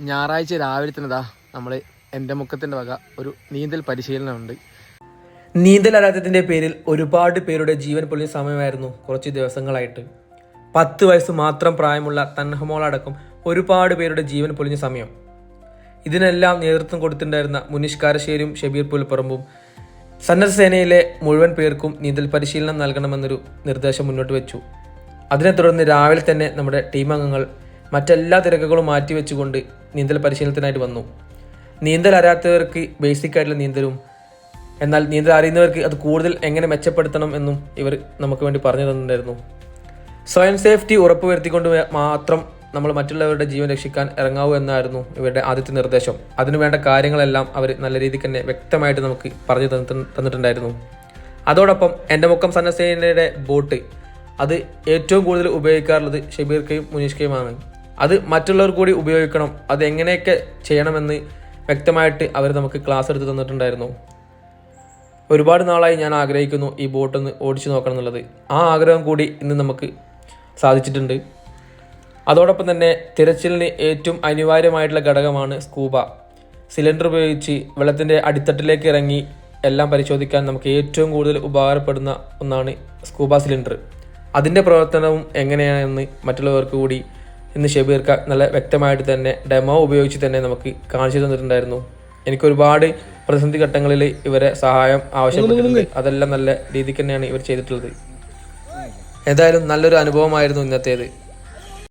ഞായറാഴ്ച രാവിലെ തന്നെ ഇതാ നമ്മൾ എന്റെ മുക്കത്തിന്റെ വക ഒരു നീന്തൽ പരിശീലനമുണ്ട്. നീന്തൽ അറിയാത്തതിന്റെ പേരിൽ ഒരുപാട് പേരുടെ ജീവൻ പൊളിഞ്ഞ സമയമായിരുന്നു കുറച്ച് ദിവസങ്ങളായിട്ട്. പത്ത് വയസ്സ് മാത്രം പ്രായമുള്ള തൻഹമോളടക്കം ഒരുപാട് പേരുടെ ജീവൻ പൊളിഞ്ഞ സമയം. ഇതിനെല്ലാം നേതൃത്വം കൊടുത്തിട്ടുണ്ടായിരുന്ന മുനീഷ് കാരശ്ശേരിയും ഷബീർ പുൽപ്പറമ്പും സന്നദ്ധ സേനയിലെ മുഴുവൻ പേർക്കും നീന്തൽ പരിശീലനം നൽകണമെന്നൊരു നിർദ്ദേശം മുന്നോട്ട് വെച്ചു. അതിനെ തുടർന്ന് രാവിലെ തന്നെ നമ്മുടെ ടീം അംഗങ്ങൾ മറ്റെല്ലാ തിരക്കുകളും മാറ്റിവെച്ചുകൊണ്ട് നീന്തൽ പരിശീലനത്തിനായിട്ട് വന്നു. നീന്തൽ അറിയാത്തവർക്ക് ബേസിക് ആയിട്ടുള്ള നീന്തലും എന്നാൽ നീന്തൽ അറിയുന്നവർക്ക് അത് കൂടുതൽ എങ്ങനെ മെച്ചപ്പെടുത്തണം എന്നും ഇവർ നമുക്ക് വേണ്ടി പറഞ്ഞു തന്നിട്ടുണ്ടായിരുന്നു. സ്വയം സേഫ്റ്റി ഉറപ്പുവരുത്തിക്കൊണ്ട് മാത്രം നമ്മൾ മറ്റുള്ളവരുടെ ജീവൻ രക്ഷിക്കാൻ ഇറങ്ങാവൂ എന്നായിരുന്നു ഇവരുടെ ആദ്യത്തെ നിർദ്ദേശം. അതിനുവേണ്ട കാര്യങ്ങളെല്ലാം അവർ നല്ല രീതിക്ക് തന്നെ വ്യക്തമായിട്ട് നമുക്ക് പറഞ്ഞു തന്നിട്ട് തന്നിട്ടുണ്ടായിരുന്നു. അതോടൊപ്പം എന്റെ മുക്കം സന്നസേനയുടെ ബോട്ട് അത് ഏറ്റവും കൂടുതൽ ഉപയോഗിക്കാറുള്ളത് ഷബീർക്കയും മുനീഷ്കയുമാണ്. മുനീഷ് കയുമാണ് അത് മറ്റുള്ളവർ കൂടി ഉപയോഗിക്കണം. അത് എങ്ങനെയൊക്കെ ചെയ്യണമെന്ന് വ്യക്തമായിട്ട് അവർ നമുക്ക് ക്ലാസ് എടുത്ത് തന്നിട്ടുണ്ടായിരുന്നു. ഒരുപാട് നാളായി ഞാൻ ആഗ്രഹിക്കുന്നു ഈ ബോട്ടൊന്ന് ഓടിച്ചു നോക്കണം എന്നുള്ളത്. ആ ആഗ്രഹം കൂടി ഇന്ന് നമുക്ക് സാധിച്ചിട്ടുണ്ട്. അതോടൊപ്പം തന്നെ തിരച്ചിലിന് ഏറ്റവും അനിവാര്യമായിട്ടുള്ള ഘടകമാണ് സ്കൂബ. സിലിണ്ടർ ഉപയോഗിച്ച് വെള്ളത്തിന്റെ അടിത്തട്ടിലേക്ക് ഇറങ്ങി എല്ലാം പരിശോധിക്കാൻ നമുക്ക് ഏറ്റവും കൂടുതൽ ഉപകാരപ്പെടുന്ന ഒന്നാണ് സ്കൂബ സിലിണ്ടർ. അതിന്റെ പ്രവർത്തനവും എങ്ങനെയാണെന്ന് മറ്റുള്ളവർക്ക് കൂടി ഇന്ന് ക നല്ല വ്യക്തമായിട്ട് തന്നെ ഡെമോ ഉപയോഗിച്ച് തന്നെ നമുക്ക് കാണിച്ചു തന്നിട്ടുണ്ടായിരുന്നു. എനിക്ക് ഒരുപാട് പ്രതിസന്ധി ഘട്ടങ്ങളിൽ ഇവരെ സഹായം ആവശ്യപ്പെട്ടിട്ടുണ്ട്. അതെല്ലാം നല്ല രീതിക്ക് തന്നെയാണ് ഇവർ ചെയ്തിട്ടുള്ളത്. ഏതായാലും നല്ലൊരു അനുഭവമായിരുന്നു ഇന്നത്തേത്.